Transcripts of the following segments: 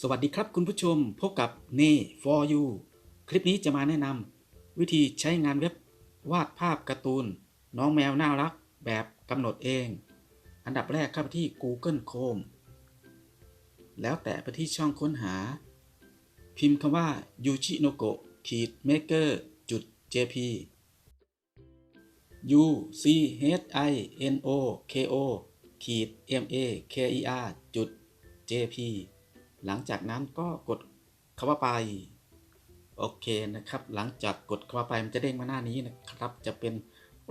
สวัสดีครับคุณผู้ชมพบกับเน่ for you คลิปนี้จะมาแนะนำวิธีใช้งานเว็บวาดภาพการ์ตูน น้องแมวน่ารักแบบกำหนดเอง อันดับแรกเข้าไปที่ Google Chrome แล้วแตะไปที่ช่องค้นหา พิมพ์คำว่า yuchinoko ขีด maker จุด jp u c h i n o k o ขีด m a k e r จุด jp หลังจากนั้นก็กดคำว่าไป โอเคนะครับ หลังจากกดคำว่าไปมันจะเด้งมาหน้านี้นะครับ จะเป็น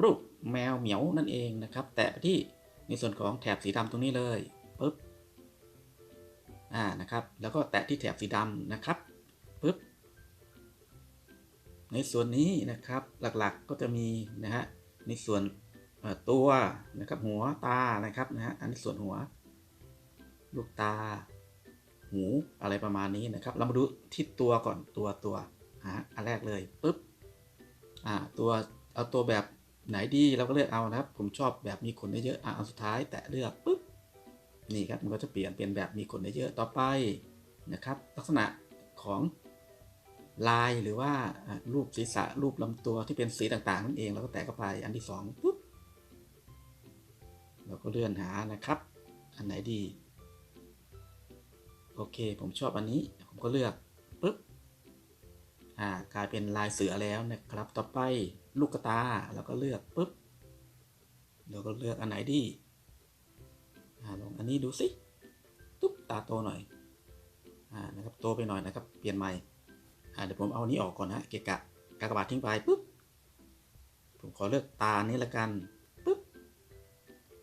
รูปแมวเหมียวนั่นเองนะครับ แตะไปที่ในส่วนของแถบสีดำตรงนี้เลยปึ๊บอ่านะครับ แล้วก็แตะที่แถบสีดำนะครับปึ๊บในส่วนนี้นะครับหลักๆก็จะมีนะฮะในส่วน ตัวนะครับหัวตานะครับนะฮะอันนี้ส่วนหัว ลูกตา หูอะไรประมาณนี้นะครับ เรามาดูที่ตัวก่อนตัวตัวหาอันแรกเลยปุ๊บอ่าตัวเอาตัวแบบไหนดีเราก็เลือกเอานะครับ ผมชอบแบบมีขนเยอะๆอ่าเอาสุดท้ายแตะเลือกปุ๊บนี่ครับมันก็จะเปลี่ยนเป็นแบบมีขนเยอะๆต่อไปนะครับ ลักษณะของลายหรือว่ารูปศีรษะรูปลำตัวที่เป็นสีต่างๆนั่นเองเราก็แตะเข้าไปอันที่สองปุ๊บ เราก็เลื่อนหานะครับ อันไหนดี โอเค ผมชอบอันนี้ ผมก็เลือกปุ๊บ อ่า กลายเป็นลายเสือแล้วนะครับ ต่อไปลูกกระตา เราก็เลือกปุ๊บ เราก็เลือกอันไหนดี อ่า ลองอันนี้ดูสิ ตุ๊บตาโตหน่อย อ่า นะครับ โตไปหน่อยนะครับ เปลี่ยนใหม่ อ่า เดี๋ยวผมเอาอันนี้ออกก่อนนะ เกะกะกากบาททิ้งไปปุ๊บ ผมขอเลือกตานี้ละกัน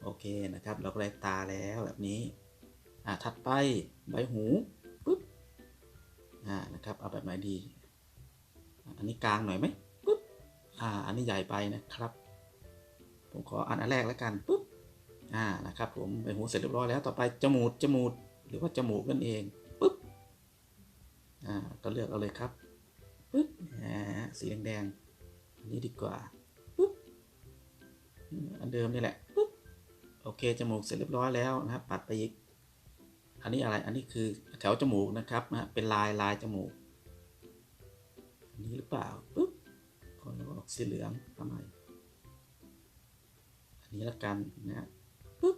โอเคนะครับเราก็ได้ตาแล้วแบบนี้อ่าถัดไปใบหูปุ๊บอ่านะครับเอาแบบไหนดี อันนี้กลางหน่อยไหมปุ๊บอ่าอันนี้ใหญ่ไปนะครับ ผมขออันอันแรกแล้วกันปุ๊บอ่านะครับผมใบหูเสร็จเรียบร้อยแล้วต่อไปจมูกจมูกหรือว่าจมูกนั่นเองปุ๊บอ่าก็เลือกเอาเลยครับปุ๊บอ่าสีแดงๆอันนี้ดีกว่าปุ๊บอันเดิมนี่แหละ โอเคจมูกเสร็จเรียบร้อยแล้วนะครับปัดไปอีก อันนี้อะไรอันนี้คือแถวจมูกนะครับนะเป็นลายลายจมูกอันนี้หรือเปล่าปุ๊บขอออกสีเหลืองทำไมอันนี้ละกันนะปุ๊บ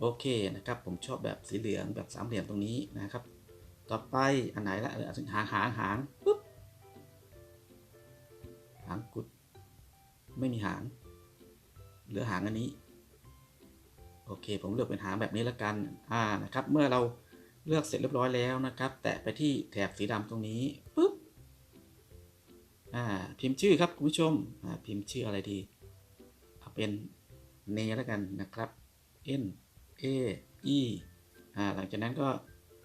โอเคนะครับ ผมชอบแบบสีเหลืองแบบสามเหลี่ยมตรงนี้นะครับ ต่อไปอันไหนละเออหางหางหางปุ๊บหางกุดไม่มีหางเหลือหางอันนี้ โอเค ผมเลือกเป็นหางแบบนี้แล้วกันอ่านะครับ เมื่อเราเลือกเสร็จเรียบร้อยแล้วนะครับ แตะไปที่แถบสีดำตรงนี้ปุ๊บอ่าพิมพ์ชื่อครับคุณผู้ชมอ่าพิมพ์ชื่ออะไรดีเอาเป็นเนแล้วกันนะครับ N A E อ่าหลังจากนั้นก็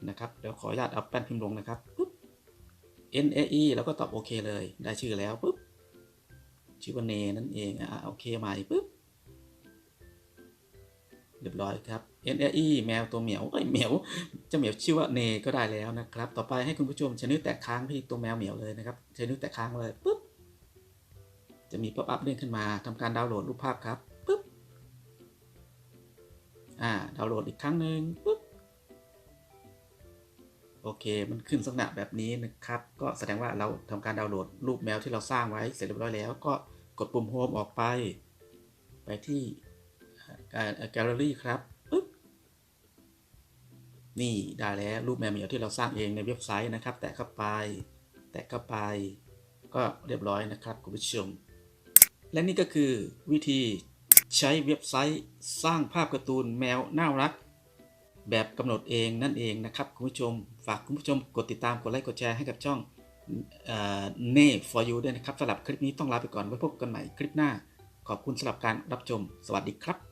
นะครับเดี๋ยวขออนุญาตเอาแป้นพิมพ์ลงนะครับปุ๊บ N A E แล้วก็ตอบโอเคเลย ได้ชื่อแล้วปุ๊บชื่อว่าเนนั่นเองอ่าโอเคใหม่ปุ๊บ รียบร้อยครับ N A E แมวตัวเหมียวเอ้ยเหมียวเจะเหมียวชื่อว่าเนก็ได้แล้วนะครับ ต่อไปให้คุณผู้ชมใช้นิ้วแตะค้างไปที่ตัวแมวเหมียวเลยนะครับใช้นิ้วแตะค้างเลยปุ๊บจะมีป๊อปอัพเด้งขึ้นมาทำการดาวน์โหลดรูปภาพครับปุ๊บอ่าดาวน์โหลดอีกครั้งหนึ่งปุ๊บโอเค มันขึ้นลักษณะแบบนี้นะครับ ก็แสดงว่าเราทำการดาวน์โหลดรูปแมวที่เราสร้างไว้เสร็จเรียบร้อยแล้ว ก็กดปุ่มโฮมออกไป ไปที่ แกลเลอรี่ครับปึ๊บนี่ได้แล้วรูปแมวเหมียวที่เราสร้างเองในเว็บไซต์นะครับ แตะเข้าไป แตะเข้าไป ก็เรียบร้อยนะครับคุณผู้ชม และนี่ก็คือวิธีใช้เว็บไซต์สร้างภาพการ์ตูนแมวน่ารัก แบบกำหนดเองนั่นเองนะครับคุณผู้ชม ฝากคุณผู้ชมกดติดตามกดไลค์กดแชร์ให้กับช่องเน่ for you ด้วยนะครับสำหรับคลิปนี้ต้องลาไปก่อนไว้พบกันใหม่คลิปหน้า ขอบคุณสำหรับการรับชม สวัสดีครับ